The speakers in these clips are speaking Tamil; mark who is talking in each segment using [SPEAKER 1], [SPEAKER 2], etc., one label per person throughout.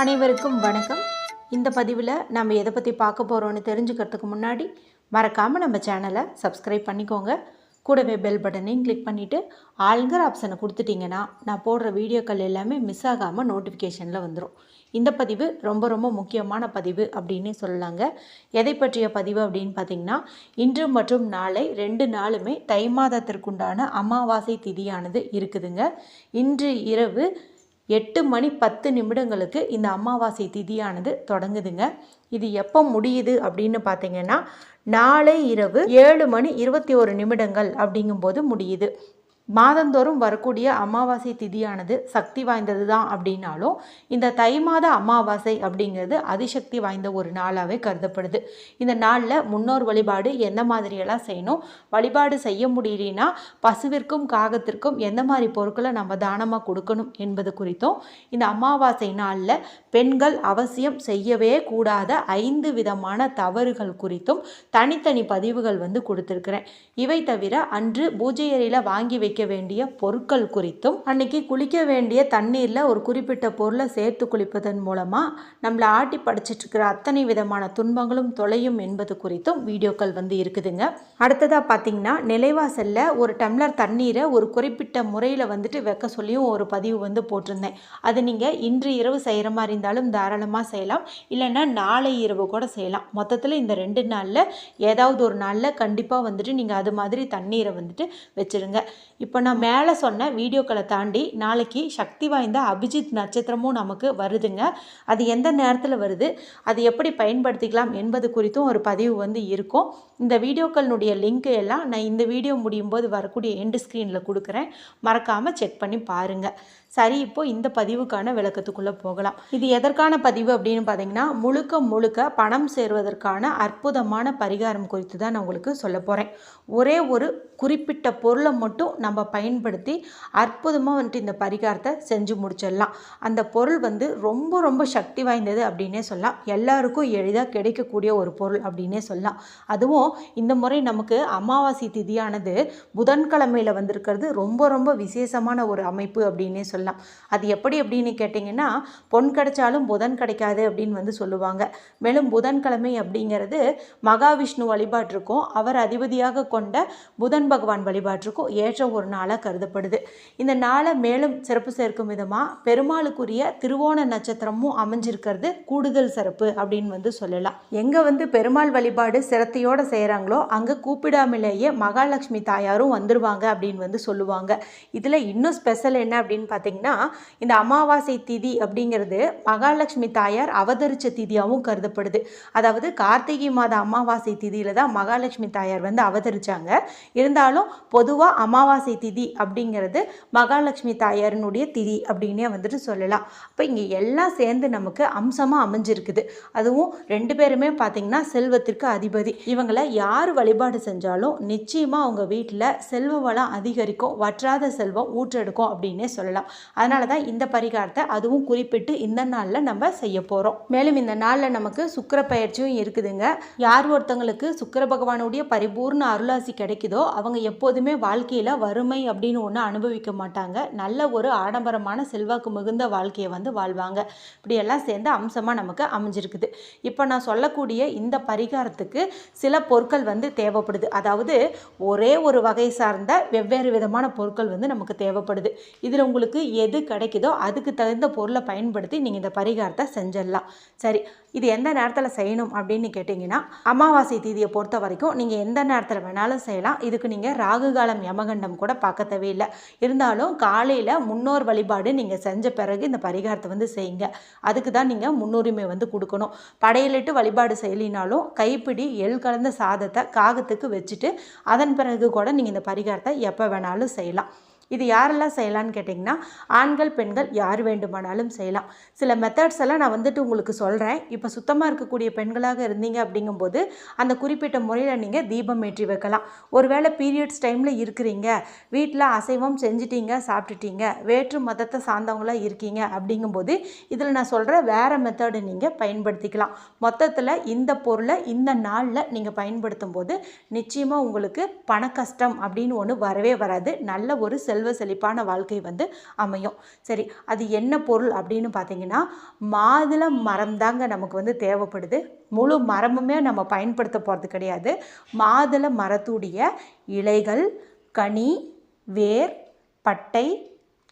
[SPEAKER 1] அனைவருக்கும் வணக்கம். இந்த பதிவில் நம்ம எதை பற்றி பார்க்க போகிறோன்னு தெரிஞ்சுக்கிறதுக்கு முன்னாடி மறக்காமல் நம்ம சேனலை சப்ஸ்கிரைப் பண்ணிக்கோங்க. கூடவே பெல் பட்டனையும் கிளிக் பண்ணிவிட்டு ஆளுங்கிற ஆப்ஷனை கொடுத்துட்டிங்கன்னா நான் போடுற வீடியோக்கள் எல்லாமே மிஸ் ஆகாமல் நோட்டிஃபிகேஷனில் வந்துடும் இந்த பதிவு ரொம்ப ரொம்ப முக்கியமான பதிவு அப்படின்னு சொல்லலாங்க. எதை பற்றிய பதிவு அப்படின்னு பார்த்தீங்கன்னா இன்று மற்றும் நாளை ரெண்டு நாளுமே தை மாதத்திற்குண்டான அமாவாசை திதியானது இருக்குதுங்க. இன்று இரவு எட்டு மணி பத்து நிமிடங்களுக்கு இந்த அமாவாசை திதியானது தொடங்குதுங்க. இது எப்போ முடியுது அப்படின்னு பார்த்தீங்கன்னா நாளை இரவு ஏழு மணி இருபத்தி ஒரு நிமிடங்கள் அப்படிங்கும்போது முடியுது. மாதந்தோறும் வரக்கூடிய அமாவாசை திதியானது சக்தி வாய்ந்தது தான் அப்படின்னாலும் இந்த தை மாத அமாவாசை அப்படிங்கிறது அதிசக்தி வாய்ந்த ஒரு நாளாகவே கருதப்படுது. இந்த நாளில் முன்னோர் வழிபாடு எந்த மாதிரியெல்லாம் செய்யணும் வழிபாடு செய்ய முடியலனா பசுவிற்கும் காகத்திற்கும் எந்த மாதிரி பொருட்களை நம்ம தானமாக கொடுக்கணும் என்பது குறித்தும் இந்த அமாவாசை நாளில் பெண்கள் அவசியம் செய்யவே கூடாத ஐந்து விதமான தவறுகள் குறித்தும் தனித்தனி பதிவுகள் வந்து கொடுத்துருக்குறேன். இவை தவிர அன்று பூஜை அறையில் வாங்கி வைக்க வேண்டிய பொருட்கள் குறித்தும் அன்னைக்கு குளிக்க வேண்டிய தண்ணீரில் ஒரு குறிப்பிட்ட பொருளை சேர்த்து குளிப்பதன் மூலமாக நம்மளை ஆட்டி படிச்சிட்டு இருக்கிற அத்தனை விதமான துன்பங்களும் தொலையும் என்பது குறித்தும் வீடியோக்கள் வந்து இருக்குதுங்க. அடுத்ததாக பார்த்தீங்கன்னா நிலைவாசலில் ஒரு டம்ளர் தண்ணீரை ஒரு குறிப்பிட்ட முறையில் வந்துட்டு வைக்க சொல்லியும் ஒரு பதிவு வந்து போட்டிருந்தேன். அது நீங்கள் இன்று இரவு செய்கிற மாதிரி இருந்தாலும் தாராளமாக செய்யலாம். இல்லைன்னா நாளை இரவு கூட செய்யலாம். மொத்தத்தில் இந்த ரெண்டு நாளில் ஏதாவது ஒரு நாளில் கண்டிப்பாக வந்துட்டு நீங்கள் அது மாதிரி தண்ணீரை வந்துட்டு வச்சுருங்க. இப்போ நான் மேலே சொன்ன வீடியோக்களை தாண்டி நாளைக்கு சக்தி வாய்ந்த அபிஜித் நட்சத்திரமும் நமக்கு வருதுங்க. அது எந்த நேரத்தில் வருது? அது எப்படி பயன்படுத்திக்கலாம் என்பது குறித்தும் ஒரு பதிவு வந்து இருக்கும். இந்த வீடியோக்களினுடைய லிங்க் எல்லாம் நான் இந்த வீடியோ முடியும் போது வரக்கூடிய எண்டு ஸ்க்ரீனில் கொடுக்குறேன். மறக்காமல் செக் பண்ணி பாருங்கள் சரி இப்போ இந்த பதிவுக்கான விளக்கத்துக்குள்ளே போகலாம். இது எதற்கான பதிவு அப்படின்னு பார்த்தீங்கன்னா முழுக்க முழுக்க பணம் சேர்வதற்கான அற்புதமான பரிகாரம் குறித்து தான் நான் உங்களுக்கு சொல்ல போகிறேன் ஒரே ஒரு குறிப்பிட்ட பொருளை மட்டும் நம்ம பயன்படுத்தி அற்புதமாக வந்துட்டு இந்த பரிகாரத்தை செஞ்சு முடிச்சிடலாம். அந்த பொருள் வந்து ரொம்ப ரொம்ப சக்தி வாய்ந்தது அப்படின்னே சொல்லலாம். எல்லாருக்கும் எளிதாக கிடைக்கக்கூடிய ஒரு பொருள் அப்படின்னே சொல்லலாம். அதுவும் இந்த முறை நமக்கு அமாவாசை திதியானது புதன்கிழமையில் வந்திருக்கிறது ரொம்ப ரொம்ப விசேஷமான ஒரு அமைப்பு அப்படின்னே சொல்லலாம். அது எப்படி அப்படின்னு கேட்டிங்கன்னா பொன் கிடைச்சாலும் புதன் கிடைக்காது அப்படின்னு வந்து சொல்லுவாங்க. மேலும் புதன்கிழமை அப்படிங்கிறது மகாவிஷ்ணு வழிபாட்டிற்கும் அவர் அதிபதியாக கொண்ட புதன் பகவான் வழிபாட்டிற்கும் ஏற்ற ஒரு நாளாக கருதப்படுது. இந்த நாளை மேலும் சிறப்பு சேர்க்கும் விதமாக பெருமாளுக்குரிய திருவோண நட்சத்திரமும் அமைஞ்சிருக்கிறது. கூடுதல் சிறப்பு அப்படின்னு வந்து சொல்லலாம். எங்கே வந்து பெருமாள் வழிபாடு சிரத்தையோடு செய்கிறாங்களோ அங்கே கூப்பிடாமலேயே மகாலட்சுமி தாயாரும் வந்துருவாங்க அப்படின்னு வந்து சொல்லுவாங்க. இதில் இன்னும் ஸ்பெஷல் என்ன அப்படின்னு பார்த்தீங்கன்னா இந்த அமாவாசை திதி அப்படிங்கிறது மகாலட்சுமி தாயார் அவதரித்த திதியாகவும் கருதப்படுது. அதாவது கார்த்திகை மாத அமாவாசை திதியில் தான் மகாலட்சுமி தாயார் வந்து அவதரிச்சாங்க. இருந்தாலும் பொதுவாக அமாவாசை திதி அப்படிங்கிறது மகாலட்சுமி தாயாரினுடைய திதி அப்படின்னே வந்துட்டு சொல்லலாம். அப்போ இங்கே எல்லாம் சேர்ந்து நமக்கு அம்சமாக அமைஞ்சிருக்குது. அதுவும் ரெண்டு பேருமே பார்த்திங்கன்னா செல்வத்திற்கு அதிபதி. இவங்களை யார் வழிபாடு செஞ்சாலும் நிச்சயமாக அவங்க வீட்டில் செல்வ வளம் அதிகரிக்கும் வற்றாத செல்வம் ஊற்றெடுக்கும் அப்படின்னே சொல்லலாம். அதனால தான் இந்த பரிகாரத்தை அதுவும் குறிப்பிட்டு இந்த நாளில் நம்ம செய்ய போகிறோம் மேலும் இந்த நாளில் நமக்கு சுக்கிர பயிற்சியும் இருக்குதுங்க. யார் ஒருத்தங்களுக்கு சுக்கிர பகவானுடைய பரிபூர்ண அருளாசி கிடைக்குதோ அவங்க எப்போதுமே வாழ்க்கையில் வரும். வறுமை அப்படின்னு ஒன்று அனுபவிக்க மாட்டாங்க. நல்ல ஒரு ஆடம்பரமான செல்வாக்கு மிகுந்த வாழ்க்கையை வந்து வாழ்வாங்க. இப்படியெல்லாம் சேர்ந்து அம்சமாக நமக்கு அமைஞ்சிருக்குது. இப்போ நான் சொல்லக்கூடிய இந்த பரிகாரத்துக்கு சில பொருட்கள் வந்து தேவைப்படுது. அதாவது ஒரே ஒரு வகை சார்ந்த வெவ்வேறு விதமான பொருட்கள் வந்து நமக்கு தேவைப்படுது. இதில் உங்களுக்கு எது கிடைக்குதோ அதுக்கு தகுந்த பொருளை பயன்படுத்தி நீங்கள் இந்த பரிகாரத்தை செஞ்சிடலாம். சரி இது எந்த நேரத்தில் செய்யணும் அப்படின்னு கேட்டிங்கன்னா அமாவாசை தீதியை பொறுத்த வரைக்கும் நீங்கள் எந்த நேரத்தில் வேணாலும் செய்யலாம். இதுக்கு நீங்கள் ராகு காலம் யமகண்டம் கூட பார்க்க தேவையில்லை இருந்தாலும் காலையில் முன்னோர் வழிபாடு நீங்கள் செஞ்ச பிறகு இந்த பரிகாரத்தை வந்து செய்யுங்க. அதுக்கு தான் நீங்கள் முன்னுரிமை வந்து கொடுக்கணும். படையலிட்டு வழிபாடு செய்யலினாலும் கைப்பிடி எள் கலந்த சாதத்தை காகத்துக்கு வச்சுட்டு அதன் பிறகு கூட நீங்கள் இந்த பரிகாரத்தை எப்போ வேணாலும் செய்யலாம். இது யாரெல்லாம் செய்யலான்னு கேட்டிங்கன்னா ஆண்கள் பெண்கள் யார் வேண்டுமானாலும் செய்யலாம். சில மெத்தட்ஸ் எல்லாம் நான் வந்துட்டு உங்களுக்கு சொல்கிறேன் இப்போ சுத்தமாக இருக்கக்கூடிய பெண்களாக இருந்தீங்க அப்படிங்கும்போது அந்த குறிப்பிட்ட முறையில் நீங்கள் தீபம் ஏற்றி வைக்கலாம். ஒருவேளை பீரியட்ஸ் டைமில் இருக்கிறீங்க. வீட்டில் அசைவம் செஞ்சிட்டீங்க சாப்பிட்டுட்டீங்க. வேற்று மதத்தை சார்ந்தவங்களாக இருக்கீங்க அப்படிங்கும்போது இதில் நான் சொல்கிற வேறு மெத்தடு நீங்கள் பயன்படுத்திக்கலாம். மொத்தத்தில் இந்த பொருளை இந்த நாளில் நீங்கள் பயன்படுத்தும் போது நிச்சயமாக உங்களுக்கு பண கஷ்டம் அப்படின்னு ஒன்று வரவே வராது. நல்ல ஒரு செல் செல்வ செழிப்பான வாழ்க்கை வந்து அமையும். சரி அது என்ன பொருள் அப்படின்னு பார்த்தீங்கன்னா மாதுளை மரம் தாங்க நமக்கு வந்து தேவைப்படுது. முழு மரமுமே நம்ம பயன்படுத்த போகிறது கிடையாது. மாதுளை மரத்துடைய இலைகள் கனி வேர் பட்டை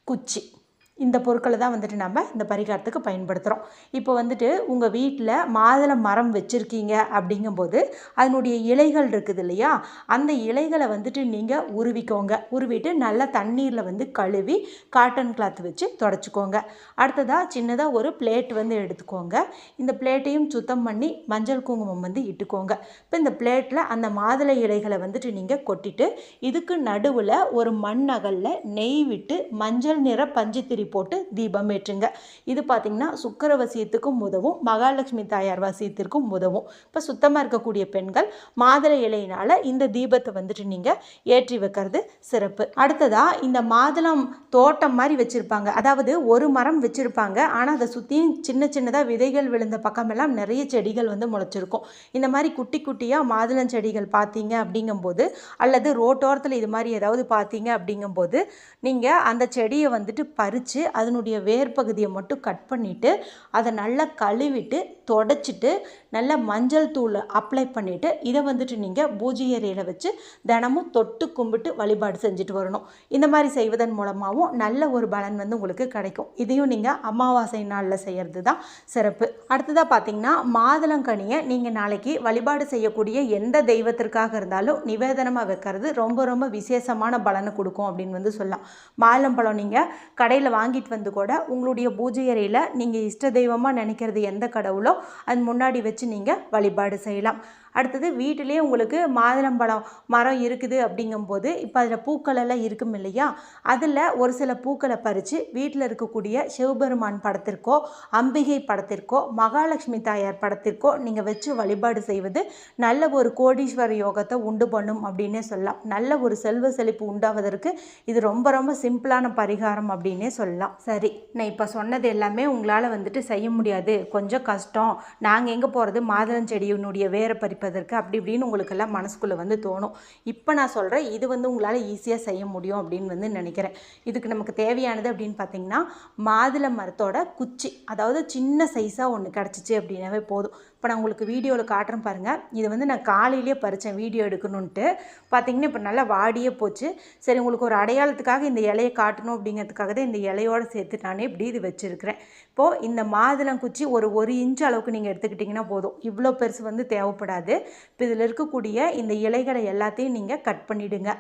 [SPEAKER 1] குச்சி. இந்த பொருட்களை தான் வந்துட்டு நம்ம இந்த பரிகாரத்துக்கு பயன்படுத்துகிறோம் இப்போ வந்துட்டு உங்கள் வீட்டில் மாதுளை மரம் வச்சுருக்கீங்க அப்படிங்கும்போது அதனுடைய இலைகள் இருக்குது இல்லையா? அந்த இலைகளை வந்துட்டு நீங்கள் உருவிக்கோங்க. உருவிட்டு நல்லா தண்ணீரில் வந்து கழுவி காட்டன் கிளாத் வச்சு தொடச்சிக்கோங்க. அடுத்ததாக சின்னதாக ஒரு பிளேட் வந்து எடுத்துக்கோங்க. இந்த பிளேட்டையும் சுத்தம் பண்ணி மஞ்சள் குங்குமம் வந்து இட்டுக்கோங்க. இப்போ இந்த பிளேட்டில் அந்த மாதுளை இலைகளை வந்துட்டு நீங்கள் கொட்டிட்டு இதுக்கு நடுவில் ஒரு மண் அகலில் நெய் விட்டு மஞ்சள் நிற பஞ்சுத்திரி போட்டு தீபம் ஏற்றுங்க. இது பார்த்திங்கன்னா சுக்கர வசியத்துக்கும் உதவும் மகாலட்சுமி தாயார் வசியத்திற்கும் உதவும். இப்போ சுத்தமாக இருக்கக்கூடிய பெண்கள் மாதுளை இலையினால் இந்த தீபத்தை வந்துட்டு நீங்கள் ஏற்றி வைக்கிறது சிறப்பு. அடுத்ததாக இந்த மாதுளம் தோட்டம் மாதிரி வச்சுருப்பாங்க. அதாவது ஒரு மரம் வச்சுருப்பாங்க. ஆனால் அதை சுற்றியும் சின்ன சின்னதாக விதைகள் விழுந்த பக்கமெல்லாம் நிறைய செடிகள் வந்து முளைச்சிருக்கும். இந்த மாதிரி குட்டி குட்டியாக மாதுளம் செடிகள் பார்த்தீங்க அப்படிங்கும்போது அல்லது ரோட்டோரத்தில் இது மாதிரி ஏதாவது பார்த்தீங்க அப்படிங்கும்போது நீங்கள் அந்த செடியை வந்துட்டு பறித்து அதனுடைய வேர் பகுதியை மட்டும் கட் பண்ணிவிட்டு அதை நல்லா கழுவிட்டு தொடச்சிட்டு நல்லா மஞ்சள் தூள் அப்ளை பண்ணிவிட்டு இதை வந்துட்டு நீங்கள் பூஜை அறையில் வச்சு தினமும் தொட்டு கும்பிட்டு வழிபாடு செஞ்சுட்டு வரணும். இந்த மாதிரி செய்வதன் மூலமாகவும் நல்ல ஒரு பலன் வந்து உங்களுக்கு கிடைக்கும். இதையும் நீங்கள் அமாவாசை நாளில் செய்கிறது தான் சிறப்பு. அடுத்ததாக பார்த்தீங்கன்னா மாதுளங்கனியை நீங்கள் நாளைக்கு வழிபாடு செய்யக்கூடிய எந்த தெய்வத்திற்காக இருந்தாலும் நிவேதனமாக வைக்கிறது ரொம்ப ரொம்ப விசேஷமான பலனை கொடுக்கும் அப்படின்னு வந்து சொல்லலாம். மாதுளம்பழம் நீங்கள் கடையில் வாங்கிட்டு வந்து கூட உங்களுடைய பூஜை அறையில் நீங்கள் இஷ்ட தெய்வமாக நினைக்கிறது எந்த கடவுளோ அது முன்னாடி வச்சு நீங்கள் வழிபாடு செய்யலாம். அடுத்தது வீட்டிலே உங்களுக்கு மாதுளம்பழம் மரம் இருக்குது அப்படிங்கும்போது இப்போ அதில் பூக்கள் எல்லாம் இருக்கும் இல்லையா? அதில் ஒரு சில பூக்களை பறித்து வீட்டில் இருக்கக்கூடிய சிவபெருமான் படத்திற்கோ அம்பிகை படத்திற்கோ மகாலட்சுமி தாயார் படத்திற்கோ நீங்கள் வச்சு வழிபாடு செய்வது நல்ல ஒரு கோடீஸ்வர யோகத்தை உண்டு பண்ணும் அப்படின்னே சொல்லலாம். நல்ல ஒரு செல்வ செழிப்பு உண்டாவதற்கு இது ரொம்ப ரொம்ப சிம்பிளான பரிகாரம் அப்படின்னே சொல்லலாம். சரி நான் இப்போ சொன்னது எல்லாமே உங்களால் வந்துட்டு செய்ய முடியாது. கொஞ்சம் கஷ்டம். நாங்கள் எங்கே போகிறது மாதுளஞ்செடியினுடைய பறிப்பு பறிப்பதற்கு அப்படி இப்படின்னு உங்களுக்கெல்லாம் மனசுக்குள்ளே வந்து தோணும். இப்போ நான் சொல்கிறேன் இது வந்து உங்களால் ஈஸியாக செய்ய முடியும் அப்படின்னு வந்து நினைக்கிறேன். இதுக்கு நமக்கு தேவையானது அப்படின்னு பார்த்தீங்கன்னா மாதுளை மரத்தோட குச்சி அதாவது சின்ன சைஸாக ஒன்று கிடச்சிச்சு அப்படின்னாவே போதும். இப்போ நான் உங்களுக்கு வீடியோவில் காட்டுறேன் பாருங்கள் இது வந்து நான் காலையிலேயே பறித்தேன் வீடியோ எடுக்கணுன்ட்டு பார்த்தீங்கன்னா இப்போ நல்லா வாடியே போச்சு. சரி உங்களுக்கு ஒரு அடையாளத்துக்காக இந்த இலையை காட்டணும் அப்படிங்கிறதுக்காக தான் இந்த இலையோடு சேர்த்து நானே இப்படி இது வச்சுருக்கிறேன். இப்போது இந்த மாதுளங்குச்சி ஒரு ஒரு இன்ச் அளவுக்கு நீங்கள் எடுத்துக்கிட்டிங்கன்னா போதும். இவ்வளோ பெருசு வந்து தேவைப்படாது. இப்போ இதில் இருக்கக்கூடிய இந்த இலைகளை எல்லாத்தையும் நீங்கள் கட் பண்ணிவிடுங்க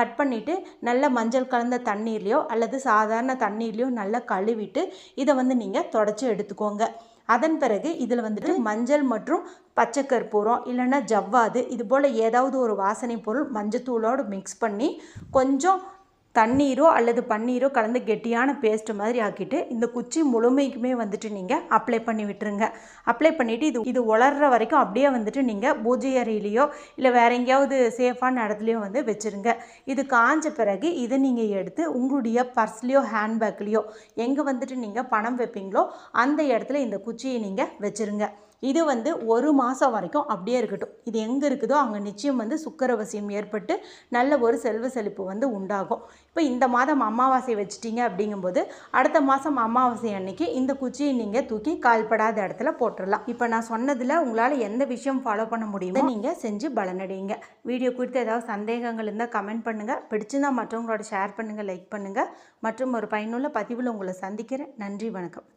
[SPEAKER 1] கட் பண்ணிவிட்டு நல்ல மஞ்சள் கலந்த தண்ணீர்லையோ அல்லது சாதாரண தண்ணீர்லேயோ நல்லா கழுவிட்டு இதை வந்து நீங்கள் தொடச்சி எடுத்துக்கோங்க. அதன் பிறகு இதில் வந்துட்டு மஞ்சள் மற்றும் பச்சை கற்பூரம் இல்லைன்னா ஜவ்வாது இது போல் ஏதாவது ஒரு வாசனை பொருள் மஞ்சத்தூளோடு மிக்ஸ் பண்ணி கொஞ்சம் தண்ணீரோ அல்லது பன்னீரோ கலந்து கெட்டியான பேஸ்ட் மாதிரி ஆக்கிட்டு இந்த குச்சி முழுமைக்குமே வந்துட்டு நீங்கள் அப்ளை பண்ணி விட்டுருங்க. அப்ளை பண்ணிவிட்டு இது இது உலர்ற வரைக்கும் அப்படியே வந்துட்டு நீங்கள் பூஜை அறையிலையோ இல்லை வேற எங்கேயாவது சேஃபான இடத்துலையோ வந்து வச்சுருங்க. இது காஞ்ச பிறகு இதை நீங்கள் எடுத்து உங்களுடைய பர்ஸ்லேயோ ஹேண்ட்பேக்லேயோ எங்கே வந்துட்டு நீங்கள் பணம் வைப்பீங்களோ அந்த இடத்துல இந்த குச்சியை நீங்கள் வச்சுருங்க. இது வந்து ஒரு மாதம் வரைக்கும் அப்படியே இருக்கட்டும். இது எங்கே இருக்குதோ அங்கே நிச்சயம் வந்து சுக்கரவசியம் ஏற்பட்டு நல்ல ஒரு செல்வ செழிப்பு வந்து உண்டாகும். இப்போ இந்த மாதம் அமாவாசை வச்சுட்டீங்க அப்படிங்கும்போது அடுத்த மாதம் அமாவாசை அன்னைக்கு இந்த குச்சியை நீங்கள் தூக்கி கால்படாத இடத்துல போட்டுடலாம் இப்போ நான் சொன்னதில் உங்களால் எந்த விஷயம் ஃபாலோ பண்ண முடியுமோ நீங்கள் செஞ்சு பலனடையுங்க. வீடியோ குறித்து ஏதாவது சந்தேகங்கள் இருந்தால் கமெண்ட் பண்ணுங்கள் பிடிச்சிருந்தால் மற்றவங்களோட ஷேர் பண்ணுங்கள் லைக் பண்ணுங்கள் மற்றும் ஒரு பயனுள்ள பதிவில் உங்களை சந்திக்கிறேன். நன்றி வணக்கம்.